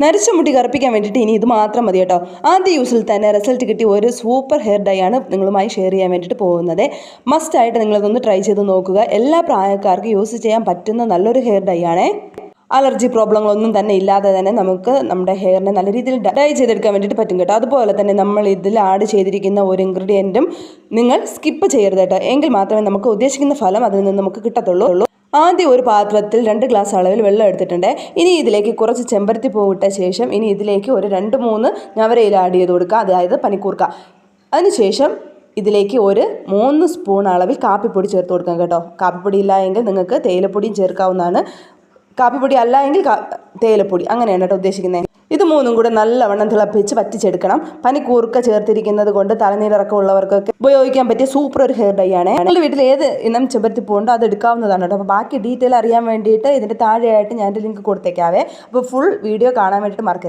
നരച്ച മുടി കറുപ്പിക്കാൻ വേണ്ടിയിട്ട് ഇനി ഇത് മാത്രം മതി കേട്ടോ. ആദ്യ യൂസിൽ തന്നെ റിസൾട്ട് കിട്ടിയ ഒരു സൂപ്പർ ഹെയർ ഡൈ ആണ് നിങ്ങളുമായി ഷെയർ ചെയ്യാൻ വേണ്ടിയിട്ട് പോകുന്നത്. മസ്റ്റായിട്ട് നിങ്ങളതൊന്ന് ട്രൈ ചെയ്ത് നോക്കുക. എല്ലാ പ്രായക്കാർക്കും യൂസ് ചെയ്യാൻ പറ്റുന്ന നല്ലൊരു ഹെയർ ഡൈ ആണേ. അലർജി പ്രോബ്ലങ്ങളൊന്നും തന്നെ ഇല്ലാതെ തന്നെ നമുക്ക് നമ്മുടെ ഹെയറിനെ നല്ല രീതിയിൽ ഡൈ ചെയ്തെടുക്കാൻ വേണ്ടിയിട്ട് പറ്റും കേട്ടോ. അതുപോലെ തന്നെ നമ്മൾ ഇതിൽ ആഡ് ചെയ്തിരിക്കുന്ന ഒരു ഇൻഗ്രീഡിയന്റും നിങ്ങൾ സ്കിപ്പ് ചെയ്യരുത് കേട്ടോ. എങ്കിൽ മാത്രമേ നമുക്ക് ഉദ്ദേശിക്കുന്ന ഫലം അതിൽ നിന്ന് നമുക്ക് കിട്ടത്തുള്ളൂ. ആദ്യം ഒരു പാത്രത്തിൽ രണ്ട് ഗ്ലാസ് അളവിൽ വെള്ളം എടുത്തിട്ടുണ്ട്. ഇനി ഇതിലേക്ക് കുറച്ച് ചെമ്പരത്തി പൂവിട്ട ശേഷം ഇനി ഇതിലേക്ക് ഒരു രണ്ട് മൂന്ന് ഞവരയിൽ ആഡ് ചെയ്ത് കൊടുക്കുക. അതായത് പനിക്കൂർക്ക. അതിനുശേഷം ഇതിലേക്ക് ഒരു മൂന്ന് സ്പൂൺ അളവിൽ കാപ്പിപ്പൊടി ചേർത്ത് കൊടുക്കാം കേട്ടോ. കാപ്പിപ്പൊടി ഇല്ല എങ്കിൽ നിങ്ങൾക്ക് തേയിലപ്പൊടിയും ചേർക്കാവുന്നതാണ്. കാപ്പിപ്പൊടി അല്ല എങ്കിൽ തേയിലപ്പൊടി. അങ്ങനെയാണ് കേട്ടോ ഉദ്ദേശിക്കുന്നത് മൂന്നും കൂടെ നല്ലവണ്ണം തിളപ്പിച്ച് വറ്റിച്ചെടുക്കണം. പനിക്കൂർക്ക ചേർത്തിരിക്കുന്നത് കൊണ്ട് തലനീരിറക്കം ഉള്ളവർക്കൊക്കെ ഉപയോഗിക്കാൻ പറ്റിയ സൂപ്പർ ഒരു ഹെയർ ഡൈ ആണ്. നിങ്ങളുടെ വീട്ടിൽ ഏത് ഇനം ചെമ്പരത്തിപ്പൂ ഉണ്ടോ അത് എടുക്കാവുന്നതാണ് കേട്ടോ. അപ്പോൾ ബാക്കി ഡീറ്റെയിൽ അറിയാൻ വേണ്ടിയിട്ട് ഇതിന്റെ താഴെയായിട്ട് ഞാൻ ലിങ്ക് കൊടുത്തേക്കാവേ. അപ്പോൾ ഫുൾ വീഡിയോ കാണാൻ വേണ്ടിയിട്ട് മറക്കരുത്.